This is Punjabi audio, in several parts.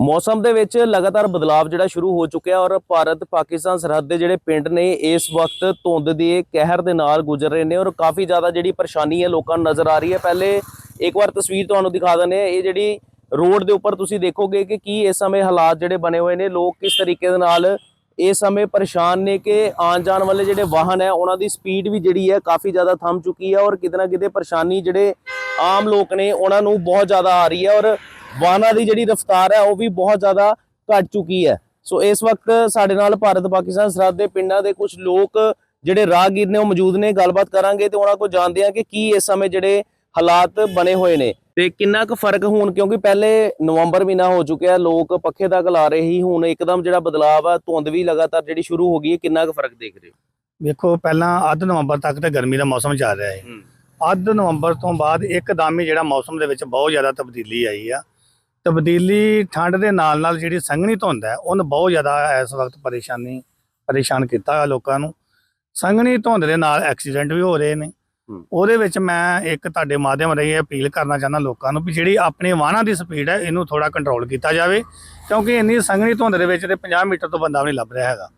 ਮੌਸਮ ਦੇ ਵਿੱਚ ਲਗਾਤਾਰ ਬਦਲਾਅ ਜਿਹੜਾ ਸ਼ੁਰੂ ਹੋ ਚੁੱਕਿਆ ਔਰ ਭਾਰਤ ਪਾਕਿਸਤਾਨ ਸਰਹੱਦ ਦੇ ਜਿਹੜੇ ਪਿੰਡ ਨੇ, ਇਸ ਵਕਤ ਧੁੰਦ ਦੇ ਕਹਿਰ ਦੇ ਨਾਲ ਗੁਜ਼ਰ ਰਹੇ ਨੇ ਔਰ ਕਾਫੀ ਜ਼ਿਆਦਾ ਜਿਹੜੀ ਪਰੇਸ਼ਾਨੀ ਹੈ ਲੋਕਾਂ ਨੂੰ ਨਜ਼ਰ ਆ ਰਹੀ ਹੈ। ਪਹਿਲੇ ਇੱਕ ਵਾਰ ਤਸਵੀਰ ਤੁਹਾਨੂੰ ਦਿਖਾ ਦਿੰਦੇ ਆ ਇਹ ਜਿਹੜੀ ਰੋਡ ਦੇ ਉੱਪਰ ਤੁਸੀਂ ਦੇਖੋਗੇ ਕਿ ਕੀ ਇਸ ਸਮੇਂ ਹਾਲਾਤ ਜਿਹੜੇ ਬਣੇ ਹੋਏ ਨੇ, ਲੋਕ ਕਿਸ ਤਰੀਕੇ ਦੇ ਨਾਲ ਇਸ ਸਮੇਂ ਪਰੇਸ਼ਾਨ ਨੇ ਕਿ ਆਉਣ ਜਾਣ ਵਾਲੇ ਜਿਹੜੇ ਵਾਹਨ ਹੈ, ਉਹਨਾਂ ਦੀ ਸਪੀਡ ਵੀ ਜਿਹੜੀ ਹੈ ਕਾਫੀ ਜ਼ਿਆਦਾ ਥੰਮ ਚੁੱਕੀ ਹੈ ਔਰ ਕਿਤੇ ਨਾ ਕਿਤੇ ਪਰੇਸ਼ਾਨੀ ਜਿਹੜੇ ਆਮ ਲੋਕ ਨੇ, ਉਹਨਾਂ ਨੂੰ ਬਹੁਤ ਜ਼ਿਆਦਾ ਆ ਰਹੀ ਹੈ ਔਰ ਵਾਹਨਾਂ ਦੀ ਜਿਹੜੀ ਰਫ਼ਤਾਰ ਹੈ ਉਹ ਵੀ ਬਹੁਤ ਜ਼ਿਆਦਾ ਘਟ ਚੁੱਕੀ ਹੈ। ਸੋ ਇਸ ਵਕਤ ਸਾਡੇ ਨਾਲ ਭਾਰਤ ਪਾਕਿਸਤਾਨ ਸਰਹੱਦ ਦੇ ਪਿੰਡਾਂ ਦੇ ਕੁਝ ਲੋਕ ਜਿਹੜੇ ਰਾਹਗੀਰ ਨੇ ਉਹ ਮੌਜੂਦ ਨੇ ਗੱਲਬਾਤ ਕਰਾਂਗੇ ਤੇ ਉਹਨਾਂ ਕੋਲ ਜਾਣਦੇ ਆ ਕਿ ਕੀ ਇਸ ਸਮੇਂ ਜਿਹੜੇ ਹਾਲਾਤ ਬਣੇ ਹੋਏ ਨੇ। ਤੇ ਕਿੰਨਾ ਕੁ ਫ਼ਰਕ ਹੁਣ ਕਿਉਂਕਿ ਪਹਿਲੇ ਨਵੰਬਰ ਮਹੀਨਾ ਹੋ ਚੁੱਕਿਆ ਲੋਕ ਪੱਖੇ ਤੱਕ ਲਾ ਰਹੇ ਸੀ ਹੁਣ ਇੱਕਦਮ ਜਿਹੜਾ ਬਦਲਾਅ ਆ ਧੁੰਦ ਵੀ ਲਗਾਤਾਰ ਜਿਹੜੀ ਸ਼ੁਰੂ ਹੋ ਗਈ ਹੈ ਕਿੰਨਾ ਕੁ ਫ਼ਰਕ ਦੇਖ ਰਹੇ ਵੇਖੋ ਪਹਿਲਾਂ ਅੱਧ ਨਵੰਬਰ ਤੱਕ ਤੇ ਗਰਮੀ ਦਾ ਮੌਸਮ ਚੱਲ ਰਿਹਾ ਹੈ ਹੋ। ਅੱਧ ਨਵੰਬਰ ਤੋਂ ਬਾਅਦ ਇੱਕਦਮ ਹੀ ਜਿਹੜਾ ਮੌਸਮ ਦੇ ਵਿੱਚ ਬਹੁਤ ਜ਼ਿਆਦਾ ਤਬਦੀਲੀ ਆਈ ਆ। ਤਬਦੀਲੀ ਠੰਡ ਦੇ ਨਾਲ ਨਾਲ ਜਿਹੜੀ ਸੰਘਣੀ ਧੁੰਦ ਹੈ ਉਹਨ ਬਹੁਤ ਜ਼ਿਆਦਾ ਇਸ ਵਕਤ ਪਰੇਸ਼ਾਨੀ ਪਰੇਸ਼ਾਨ ਕੀਤਾ ਹੋਇਆ ਲੋਕਾਂ ਨੂੰ। ਸੰਘਣੀ ਧੁੰਦ ਦੇ ਨਾਲ ਐਕਸੀਡੈਂਟ ਵੀ ਹੋ ਰਹੇ ਨੇ। ਹੂੰ। ਉਹਦੇ ਵਿੱਚ ਮੈਂ ਇੱਕ ਤੁਹਾਡੇ ਮਾਧਿਅਮ ਰਾਹੀਂ ਅਪੀਲ ਕਰਨਾ ਚਾਹੁੰਦਾ ਲੋਕਾਂ ਨੂੰ ਵੀ ਜਿਹੜੀ ਆਪਣੇ ਵਾਹਨਾਂ ਦੀ ਸਪੀਡ ਹੈ ਇਹਨੂੰ ਥੋੜਾ ਕੰਟਰੋਲ ਕੀਤਾ ਜਾਵੇ ਕਿਉਂਕਿ ਇੰਨੀ ਸੰਘਣੀ ਧੁੰਦ ਦੇ ਵਿੱਚ ਤੇ 50 ਮੀਟਰ ਤੋਂ ਬੰਦਾ ਵੀ ਨਹੀਂ ਲੱਭ ਰਿਹਾ ਹੈਗਾ।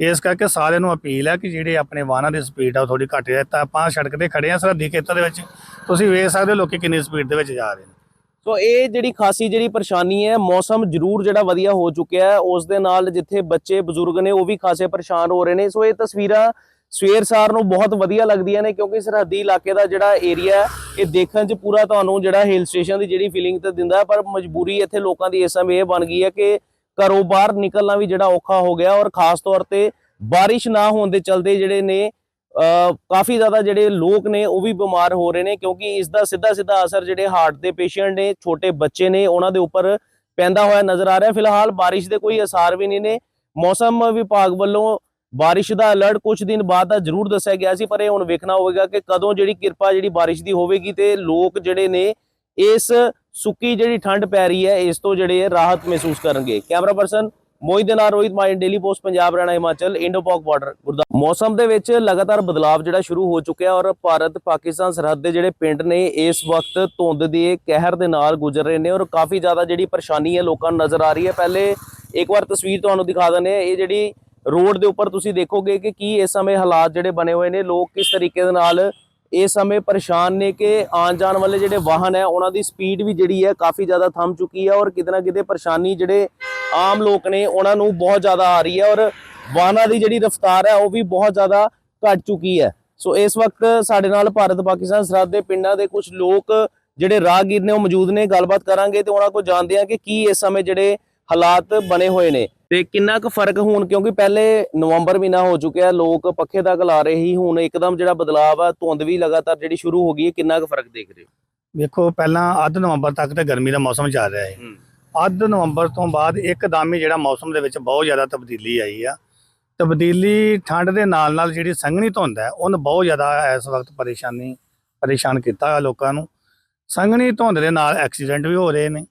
ਇਸ ਕਰਕੇ ਸਾਰਿਆਂ ਨੂੰ ਅਪੀਲ ਹੈ ਕਿ ਜਿਹੜੇ ਆਪਣੇ ਵਾਹਨਾਂ ਦੀ ਸਪੀਡ ਆ ਉਹ ਥੋੜੀ ਘੱਟ ਜਾਏ। ਤਾਂ ਆਪਾਂ ਸੜਕ ਤੇ ਖੜੇ ਆ ਸਰਹੱਦੀ ਖੇਤਰ ਦੇ ਵਿੱਚ ਤੁਸੀਂ ਵੇਖ ਸਕਦੇ ਹੋ ਲੋਕੀ ਕਿੰਨੀ ਸਪੀਡ ਦੇ ਵਿੱਚ ਜਾ ਰਹੇ ਨੇ। ਸੋ ਇਹ ਜਿਹੜੀ ਖਾਸੀ ਜਿਹੜੀ ਪਰੇਸ਼ਾਨੀ ਹੈ, ਮੌਸਮ ਜ਼ਰੂਰ ਜਿਹੜਾ ਵਧੀਆ ਹੋ ਚੁੱਕਿਆ ਹੈ। ਉਸ ਦੇ ਨਾਲ ਜਿੱਥੇ ਬੱਚੇ, ਬਜ਼ੁਰਗ ਨੇ, ਉਹ ਵੀ ਖਾਸੇ ਪਰੇਸ਼ਾਨ ਹੋ ਰਹੇ ਨੇ। ਸੋ ਇਹ ਤਸਵੀਰਾਂ ਸਵੇਰ ਸਾਰ ਨੂੰ ਬਹੁਤ ਵਧੀਆ ਲੱਗਦੀਆਂ ਨੇ ਕਿਉਂਕਿ ਸਰਹੱਦੀ ਇਲਾਕੇ ਦਾ ਜਿਹੜਾ ਏਰੀਆ ਹੈ, ਇਹ ਦੇਖਣ 'ਚ ਪੂਰਾ ਤੁਹਾਨੂੰ ਜਿਹੜਾ ਹਿਲ ਸਟੇਸ਼ਨ ਦੀ ਜਿਹੜੀ ਫੀਲਿੰਗ ਤੇ ਦਿੰਦਾ ਪਰ ਮਜਬੂਰੀ ਇੱਥੇ ਲੋਕਾਂ ਦੀ ਇਸ ਸਮੇਂ ਇਹ ਬਣ ਗਈ ਹੈ ਕਿ ਘਰੋਂ ਬਾਹਰ ਨਿਕਲਣਾ ਵੀ ਜਿਹੜਾ ਔਖਾ ਹੋ ਗਿਆ ਔਰ ਖਾਸ ਤੌਰ ਤੇ ਬਾਰਿਸ਼ ਨਾ ਹੋਣ ਦੇ ਚਲਦੇ ਜਿਹੜੇ ਨੇ ਕਾਫੀ ਜ਼ਿਆਦਾ ਜਿਹੜੇ ਲੋਕ ਨੇ ਉਹ ਵੀ ਬਿਮਾਰ ਹੋ ਰਹੇ ਨੇ ਕਿਉਂਕਿ ਇਸ ਦਾ ਸਿੱਧਾ ਸਿੱਧਾ ਅਸਰ ਜਿਹੜੇ ਹਾਰਟ ਦੇ ਪੇਸ਼ੈਂਟ ਨੇ, ਛੋਟੇ ਬੱਚੇ ਨੇ, ਉਹਨਾਂ ਦੇ ਉੱਪਰ ਪੈਂਦਾ ਹੋਇਆ ਨਜ਼ਰ ਆ ਰਿਹਾ। ਫਿਲਹਾਲ ਬਾਰਿਸ਼ ਦੇ ਕੋਈ ਅਸਾਰ ਵੀ ਨਹੀਂ ਨੇ। ਮੌਸਮ ਵਿਭਾਗ ਵੱਲੋਂ ਬਾਰਿਸ਼ ਦਾ ਅਲਰਟ ਕੁਝ ਦਿਨ ਬਾਅਦ ਦਾ ਜ਼ਰੂਰ ਦੱਸਿਆ ਗਿਆ ਸੀ, ਪਰ ਇਹ ਹੁਣ ਵੇਖਣਾ ਹੋਵੇਗਾ ਕਿ ਕਦੋਂ ਜਿਹੜੀ ਕਿਰਪਾ ਜਿਹੜੀ ਬਾਰਿਸ਼ ਦੀ ਹੋਵੇਗੀ ਤੇ ਲੋਕ ਜਿਹੜੇ ਨੇ ਇਸ ਸੁੱਕੀ ਜਿਹੜੀ ਠੰਡ ਪੈ ਰਹੀ ਹੈ, ਇਸ ਤੋਂ ਜਿਹੜੇ ਰਾਹਤ ਮਹਿਸੂਸ ਕਰਨਗੇ। ਕੈਮਰਾ ਪਰਸਨ ਮੋਹਿਤ ਦੇ ਨਾਲ Rohit mine daily post Punjab Haryana Himachal Indo-Pak border ਗੁਰਦਾ ਮੌਸਮ ਦੇ ਵਿੱਚ ਲਗਾਤਾਰ ਬਦਲਾਅ ਜਿਹੜਾ ਸ਼ੁਰੂ ਹੋ ਚੁੱਕਿਆ ਔਰ ਭਾਰਤ, ਪਾਕਿਸਤਾਨ ਸਰਹੱਦ ਦੇ ਜਿਹੜੇ ਪਿੰਡ ਨੇ, ਇਸ ਵਕਤ ਧੁੰਦ ਦੇ ਕਹਿਰ ਦੇ ਨਾਲ ਗੁਜ਼ਰ ਰਹੇ ਨੇ ਔਰ ਕਾਫੀ ਜ਼ਿਆਦਾ ਜਿਹੜੀ ਪਰੇਸ਼ਾਨੀ ਹੈ ਲੋਕਾਂ ਨੂੰ ਨਜ਼ਰ ਆ ਰਹੀ ਹੈ। ਪਹਿਲੇ ਇੱਕ ਵਾਰ ਤਸਵੀਰ ਤੁਹਾਨੂੰ ਦਿਖਾ ਦਿੰਦੇ ਆ ਇਹ ਜਿਹੜੀ ਰੋਡ ਦੇ ਉੱਪਰ ਤੁਸੀਂ ਦੇਖੋਗੇ ਕਿ ਕੀ ਇਸ ਸਮੇਂ ਹਾਲਾਤ ਜਿਹੜੇ ਬਣੇ ਹੋਏ ਨੇ, ਲੋਕ ਕਿਸ ਤਰੀਕੇ ਦੇ ਨਾਲ ਇਸ ਸਮੇਂ ਪਰੇਸ਼ਾਨ ਨੇ ਕਿ ਆਉਣ ਜਾਣ ਵਾਲੇ ਜਿਹੜੇ ਵਾਹਨ ਹੈ, ਉਹਨਾਂ ਦੀ ਸਪੀਡ ਵੀ ਜਿਹੜੀ ਹੈ ਕਾਫੀ ਜ਼ਿਆਦਾ ਥੰਮ ਚੁੱਕੀ ਹੈ ਔਰ ਕਿਤੇ ਨਾ ਕਿਤੇ ਪਰੇਸ਼ਾਨੀ ਜਿਹੜੇ ਆਮ ਲੋਕ ਨੇ ਉਹਨਾਂ ਨੂੰ ਬਹੁਤ ਜ਼ਿਆਦਾ ਆ ਰਹੀ ਹੈ ਔਰ ਵਾਹਨਾਂ ਦੀ ਜਿਹੜੀ ਰਫ਼ਤਾਰ ਹੈ ਉਹ ਵੀ ਬਹੁਤ ਜ਼ਿਆਦਾ ਘਟ ਚੁੱਕੀ ਹੈ। ਸੋ ਇਸ ਵਕਤ ਸਾਡੇ ਨਾਲ ਭਾਰਤ ਪਾਕਿਸਤਾਨ ਸਰਹੱਦ ਦੇ ਪਿੰਡਾਂ ਦੇ ਕੁਝ ਲੋਕ ਜਿਹੜੇ ਰਾਹਗੀਰ ਨੇ ਉਹ ਮੌਜੂਦ ਨੇ ਗੱਲਬਾਤ ਕਰਾਂਗੇ ਤੇ ਉਹਨਾਂ ਕੋਲ ਜਾਣਦੇ ਆ ਕਿ ਕੀ ਇਸ ਸਮੇਂ ਜਿਹੜੇ ਹਾਲਾਤ ਬਣੇ ਹੋਏ ਨੇ। ਤੇ ਕਿੰਨਾ ਕੁ ਫ਼ਰਕ ਹੁਣ ਕਿਉਂਕਿ ਪਹਿਲੇ ਨਵੰਬਰ ਮਹੀਨਾ ਹੋ ਚੁੱਕਿਆ ਲੋਕ ਪੱਖੇ ਤੱਕ ਲਾ ਰਹੇ ਸੀ ਹੁਣ ਇੱਕਦਮ ਜਿਹੜਾ ਬਦਲਾਅ ਆ ਧੁੰਦ ਵੀ ਲਗਾਤਾਰ ਜਿਹੜੀ ਸ਼ੁਰੂ ਹੋ ਗਈ ਹੈ ਕਿੰਨਾ ਕੁ ਫ਼ਰਕ ਦੇਖ ਰਹੇ ਵੇਖੋ ਪਹਿਲਾਂ ਅੱਧ ਨਵੰਬਰ ਤੱਕ ਤੇ ਗਰਮੀ ਦਾ ਮੌਸਮ ਚੱਲ ਰਿਹਾ ਹੈ। ਹੋ। ਅੱਧ ਨਵੰਬਰ ਤੋਂ ਬਾਅਦ ਇੱਕਦਮ ਹੀ ਜਿਹੜਾ ਮੌਸਮ ਦੇ ਵਿੱਚ ਬਹੁਤ ਜ਼ਿਆਦਾ ਤਬਦੀਲੀ ਆਈ ਆ। ਤਬਦੀਲੀ ਠੰਡ ਦੇ ਨਾਲ ਨਾਲ ਜਿਹੜੀ ਸੰਘਣੀ ਧੁੰਦ ਹੈ ਉਹਨ ਬਹੁਤ ਜ਼ਿਆਦਾ ਇਸ ਵਕਤ ਪਰੇਸ਼ਾਨੀ ਪਰੇਸ਼ਾਨ ਕੀਤਾ ਲੋਕਾਂ ਨੂੰ। ਸੰਘਣੀ ਧੁੰਦ ਦੇ ਨਾਲ ਐਕਸੀਡੈਂਟ ਵੀ ਹੋ ਰਹੇ ਨੇ।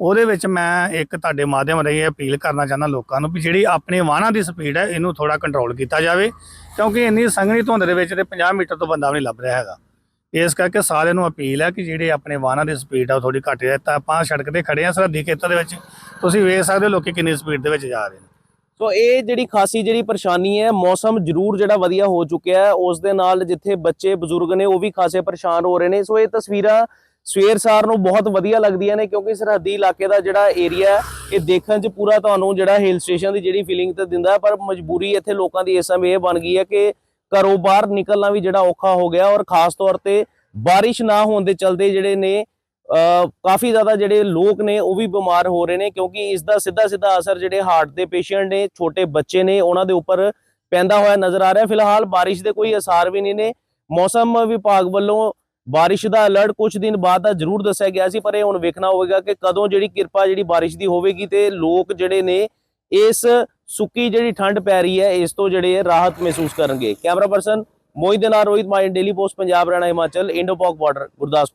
ਉਹਦੇ ਵਿੱਚ ਮੈਂ ਇੱਕ ਤੁਹਾਡੇ ਮਾਧਿਅਮ ਰਾਹੀਂ ਅਪੀਲ ਕਰਨਾ ਚਾਹੁੰਦਾ ਲੋਕਾਂ ਨੂੰ ਵੀ ਜਿਹੜੀ ਆਪਣੇ ਵਾਹਨਾਂ ਦੀ ਸਪੀਡ ਹੈ ਇਹਨੂੰ ਥੋੜਾ ਕੰਟਰੋਲ ਕੀਤਾ ਜਾਵੇ ਕਿਉਂਕਿ ਇੰਨੀ ਸੰਘਣੀ ਧੁੰਦ ਦੇ ਵਿੱਚ ਤੇ 50 ਮੀਟਰ ਤੋਂ ਬੰਦਾ ਵੀ ਨਹੀਂ ਲੱਭ ਰਿਹਾ ਹੈਗਾ। ਇਸ ਕਰਕੇ ਸਾਰਿਆਂ ਨੂੰ ਅਪੀਲ ਹੈ ਕਿ ਜਿਹੜੇ ਆਪਣੇ ਵਾਹਨਾਂ ਦੀ ਸਪੀਡ ਆ ਉਹ ਥੋੜੀ ਘੱਟ ਜਾਏ, ਤਾਂ ਆਪਾਂ ਸੜਕ ਤੇ ਖੜੇ ਆ ਸਰਹੱਦੀ ਖੇਤਰ ਦੇ ਵਿੱਚ। ਤੁਸੀਂ ਵੇਖ ਸਕਦੇ ਹੋ ਲੋਕੀ ਕਿੰਨੀ ਸਪੀਡ ਦੇ ਵਿੱਚ ਜਾ ਰਹੇ ਨੇ। ਸੋ ਇਹ ਜਿਹੜੀ ਖਾਸੀ ਜਿਹੜੀ ਪਰੇਸ਼ਾਨੀ ਹੈ, ਮੌਸਮ ਜ਼ਰੂਰ ਜਿਹੜਾ ਵਧੀਆ ਹੋ ਚੁੱਕਿਆ ਹੈ, ਉਸ ਦੇ ਨਾਲ ਜਿੱਥੇ ਬੱਚੇ ਬਜ਼ੁਰਗ ਨੇ ਉਹ ਵੀ ਖਾਸੇ ਪਰੇਸ਼ਾਨ ਹੋ ਰਹੇ ਨੇ। ਸੋ ਇਹ ਤਸਵੀਰਾਂ ਸਵੇਰ ਸਾਰ ਨੂੰ ਬਹੁਤ ਵਧੀਆ ਲੱਗਦੀਆਂ ਨੇ ਕਿਉਂਕਿ ਸਰਹੱਦੀ ਇਲਾਕੇ ਦਾ ਜਿਹੜਾ ਏਰੀਆ ਇਹ ਦੇਖਣ 'ਚ ਪੂਰਾ ਤੁਹਾਨੂੰ ਜਿਹੜਾ ਹਿਲ ਸਟੇਸ਼ਨ ਦੀ ਜਿਹੜੀ ਫੀਲਿੰਗ ਤੇ ਦਿੰਦਾ ਪਰ ਮਜਬੂਰੀ ਇੱਥੇ ਲੋਕਾਂ ਦੀ ਇਸ ਸਮੇਂ ਇਹ ਬਣ ਗਈ ਹੈ ਕਿ ਘਰੋਂ ਬਾਹਰ ਨਿਕਲਣਾ ਵੀ ਜਿਹੜਾ ਔਖਾ ਹੋ ਗਿਆ ਔਰ ਖਾਸ ਤੌਰ ਤੇ ਬਾਰਿਸ਼ ਨਾ ਹੋਣ ਦੇ ਚਲਦੇ ਜਿਹੜੇ ਨੇ ਕਾਫੀ ਜ਼ਿਆਦਾ ਜਿਹੜੇ ਲੋਕ ਨੇ ਉਹ ਵੀ ਬਿਮਾਰ ਹੋ ਰਹੇ ਨੇ ਕਿਉਂਕਿ ਇਸ ਦਾ ਸਿੱਧਾ ਸਿੱਧਾ ਅਸਰ ਜਿਹੜੇ ਹਾਰਟ ਦੇ ਪੇਸ਼ੈਂਟ ਨੇ, ਛੋਟੇ ਬੱਚੇ ਨੇ, ਉਹਨਾਂ ਦੇ ਉੱਪਰ ਪੈਂਦਾ ਹੋਇਆ ਨਜ਼ਰ ਆ ਰਿਹਾ। ਫਿਲਹਾਲ ਬਾਰਿਸ਼ ਦੇ ਕੋਈ ਅਸਾਰ ਵੀ ਨਹੀਂ ਨੇ। ਮੌਸਮ ਵਿਭਾਗ ਵੱਲੋਂ ਬਾਰਿਸ਼ ਦਾ ਅਲਰਟ ਕੁਝ ਦਿਨ ਬਾਅਦ ਦਾ ਜ਼ਰੂਰ ਦੱਸਿਆ ਗਿਆ ਸੀ, ਪਰ ਇਹ ਹੁਣ ਵੇਖਣਾ ਹੋਵੇਗਾ ਕਿ ਕਦੋਂ ਜਿਹੜੀ ਕਿਰਪਾ ਜਿਹੜੀ ਬਾਰਿਸ਼ ਦੀ ਹੋਵੇਗੀ ਤੇ ਲੋਕ ਜਿਹੜੇ ਨੇ ਇਸ ਸੁੱਕੀ ਜਿਹੜੀ ਠੰਡ ਪੈ ਰਹੀ ਹੈ, ਇਸ ਤੋਂ ਜਿਹੜੇ ਰਾਹਤ ਮਹਿਸੂਸ ਕਰਨਗੇ। ਕੈਮਰਾ ਪਰਸਨ ਮੋਹਿਤ ਦੇ ਨਾਲ Rohit mine daily post, Punjab Haryana Himachal, Indo-Pak border, Gurdaspur.